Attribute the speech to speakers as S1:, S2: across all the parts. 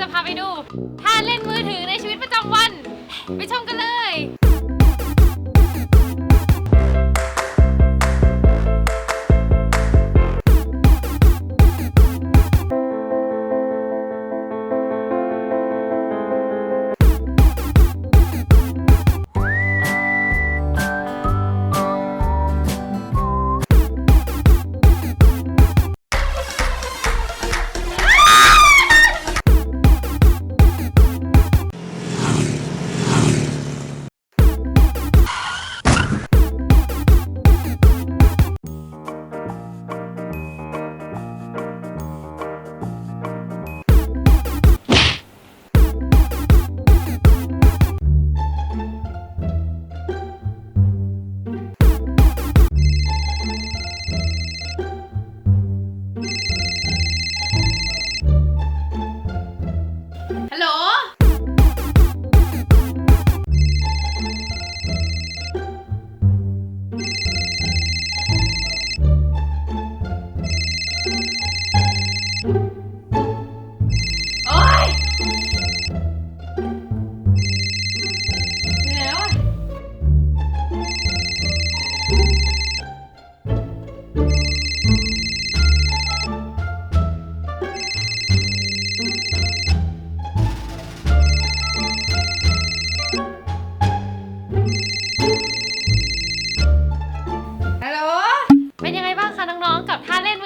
S1: จะพาไปดูท่าเล่นมือถือในชีวิตประจำวัน ไปชมกันเลย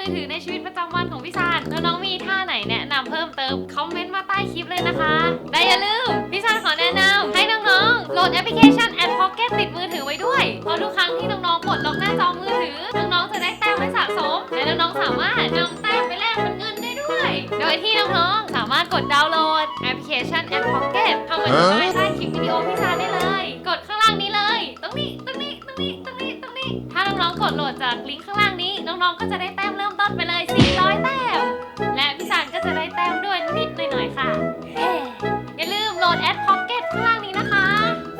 S1: มือถือในชีวิตประจำวันของพี่ซานน้องๆมีท่าไหนแนะนำเพิ่มเติมคอมเมนต์มาใต้คลิปเลยนะคะและอย่าลืมพี่ซานขอแนะนำให้น้องๆโหลดแอปพลิเคชัน a d Pocket ติดมือถือไว้ด้วยเพราะทุกครั้งที่น้องๆกดล็อกหน้าจอมือถือน้องๆจะได้แต้มไว้สะสมและน้องๆสามารถนำแต้มไปแลกเป็นเงินได้ด้วย โดยที่น้องๆสามารถกดดาวน์โหลดแอปพลิเคชัน a d Pocket เข้ามาดูได้ใต้คลิปวิดีโอพี่ซานได้เลย กดข้างล่างนี้เลยตรงนี้ตรงนี้ตรงนี้ตรงนี้ ถ้าน้องๆกดโหลดจากลิงก์ข้างล่างนี้ น้องๆก็จะได้แต้มเริ่มต้นไปเลย 400 แต้ม และพี่สานก็จะได้แต้มด้วยนิดๆหน่อยๆค่ะเฮ้อย่าลืมโหลดแอดพ็อกเก็ตข้างล่างนี้นะคะ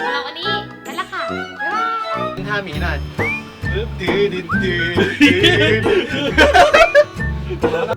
S1: สำหรับวันนี้ไปละค่ะ บ๊ายบาย
S2: ท่าหมีหน่อยดื้อดื้อดื้อดื้อ